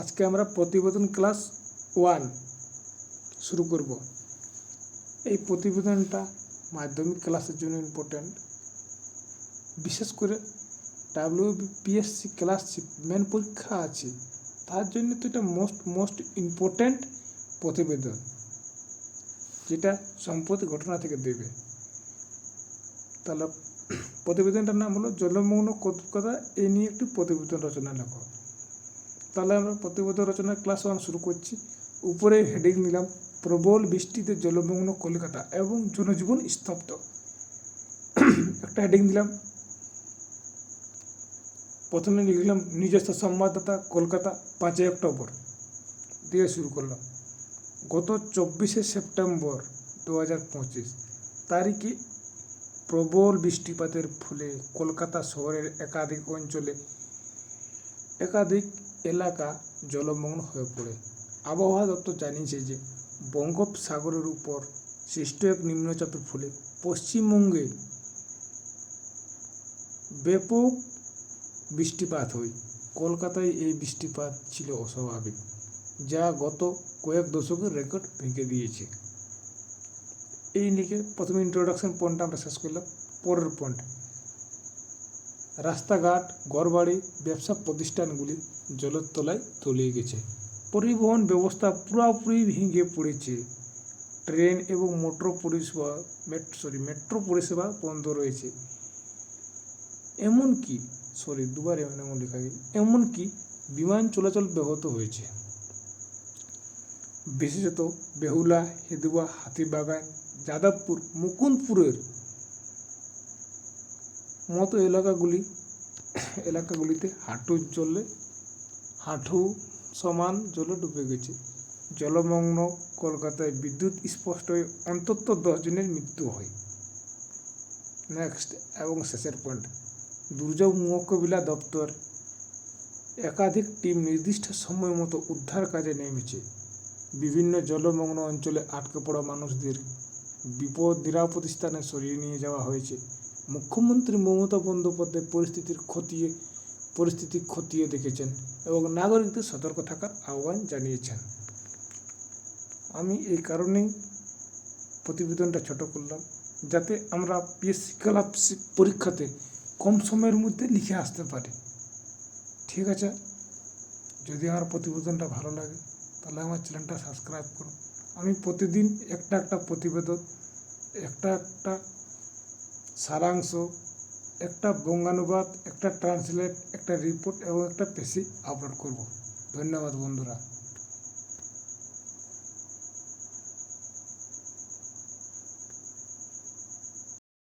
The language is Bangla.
আজকে আমরা প্রতিবেদন ক্লাস ওয়ান শুরু করব। এই প্রতিবেদনটা মাধ্যমিক ক্লাসের জন্য ইম্পর্ট্যান্ট বিশেষ করে ডাব্লিউবিপিএসসি ক্লাস মেন পরীক্ষা আছে, তার জন্য তো এটা মোস্ট মোস্ট ইম্পর্ট্যান্ট প্রতিবেদন, যেটা সম্প্রতি ঘটনা থেকে দেবে। তাহলে প্রতিবেদনটার নাম হলো জলমগ্ন কলকাতা এই নিয়ে একটি প্রতিবেদন রচনা লেখো। তাহলে আমরা প্রতিবেদন রচনার ক্লাস ওয়ান শুরু করছি। উপরে হেডিং নিলাম, প্রবল বৃষ্টিতে জলমগ্ন কলকাতা এবং জনজীবন স্তব্ধ। একটা হেডিং দিলাম প্রথমে লিখলাম, নিজস্ব সংবাদদাতা কলকাতা, পাঁচই অক্টোবর। দিয়ে শুরু করলাম। গত চব্বিশে সেপ্টেম্বর দু হাজার পঁচিশ, তারিখে প্রবল বৃষ্টিপাতের ফলে কলকাতা শহরের একাধিক অঞ্চলে একাধিক এলাকা জলমগ্ন হয়ে পড়ে। আবহাওয়া দপ্তর জানিয়েছে যে, বঙ্গোপসাগরের উপর সৃষ্ট এক নিম্নচাপের ফলে পশ্চিমবঙ্গে ব্যাপক বৃষ্টিপাত হয়। কলকাতায় এই বৃষ্টিপাত ছিল অস্বাভাবিক, যা গত কয়েক দশকের রেকর্ড ভেঙে দিয়েছে। এই লিখে প্রথমে ইন্ট্রোডাকশন পয়েন্টটা আমরা শেষ করলাম, পরের পয়েন্ট রাস্তাঘাট, ঘরবাড়ি, ব্যবসা প্রতিষ্ঠানগুলি জলের তলায় তলিয়ে গেছে। পরিবহন ব্যবস্থা পুরোপুরি ভেঙে পড়েছে। ট্রেন এবং মেট্রো পরিষেবা মেট্রো সরি মেট্রো পরিষেবা বন্ধ রয়েছে। এমনকি সরি দুবার এমন এমন লেখা গেছে এমনকি বিমান চলাচল ব্যাহত হয়েছে। বিশেষত বেহুলা, হেদুয়া, হাতিবাগান, যাদবপুর, মুকুন্দপুরের মতো এলাকাগুলি, এলাকাগুলিতে হাঁটু জলে হাঁটু সমান জলে ডুবে গেছে। জলমগ্ন কলকাতায় বিদ্যুৎ স্পষ্ট অন্তত দশ জনের মৃত্যু হয়। নেক্সট এবং শেষের পয়েন্ট দুর্যোগ মোকাবিলা দপ্তর একাধিক টিম নির্দিষ্ট সময় মতো উদ্ধার কাজে নেমেছে। বিভিন্ন জলমগ্ন অঞ্চলে আটকে পড়া মানুষদের বিপদ নিরাপদ স্থানে সরিয়ে নিয়ে যাওয়া হয়েছে। মুখ্যমন্ত্রী মমতা বন্দ্যোপাধ্যায় পরিস্থিতির খতিয়ে, পরিস্থিতি খতিয়ে দেখেছেন এবং নাগরিকদের সতর্ক থাকার আহ্বান জানিয়েছেন। আমি এই কারণেই প্রতিবেদনটা ছোট করলাম, যাতে আমরা পিএসসি ক্লাব পরীক্ষাতে কম সময়ের মধ্যে লিখে আসতে পারি। ঠিক আছে? যদি আমার প্রতিবেদনটা ভালো লাগে, তাহলে আমার চ্যানেলটা সাবস্ক্রাইব করুন। আমি প্রতিদিন একটা একটা প্রতিবেদন, একটা একটা সারাংশ একটা বঙ্গানুবাদ একটা ট্রান্সলেট একটা রিপোর্ট এবং একটা পেশি আপলোড করব। ধন্যবাদ বন্ধুরা।